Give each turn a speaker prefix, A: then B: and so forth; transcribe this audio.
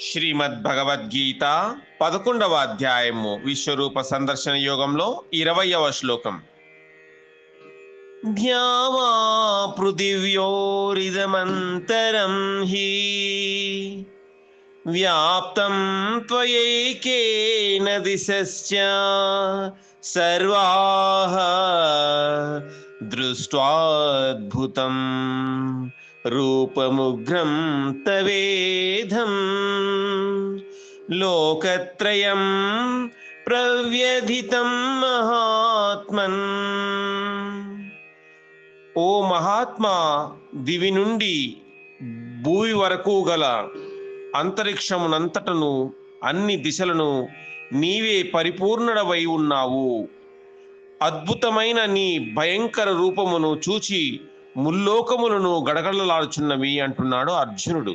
A: శ్రీమద్ భగవద్గీత పదకొండవ అధ్యాయము విశ్వరూప సందర్శన యోగంలో ఇరవయవ శ్లోకం. ధ్యావా పృథివ్యోరిదమంతరం హి. వ్యాప్తం త్వయైకేన దిశ్చ సర్వాః దృష్ట్వాద్భుతం. రూపముగ్రం తవేధం లోకత్రయం ప్రవ్యధితం మహాత్మన్. ఓ మహాత్మా దివి నుండి భూమి వరకు గల అంతరిక్షమునంతటను అన్ని దిశలను నీవే పరిపూర్ణుడవై ఉన్నావు. అద్భుతమైన నీ భయంకర రూపమును చూచి ముల్లోకములను గడగడలాడుచున్నవి అంటున్నాడు అర్జునుడు.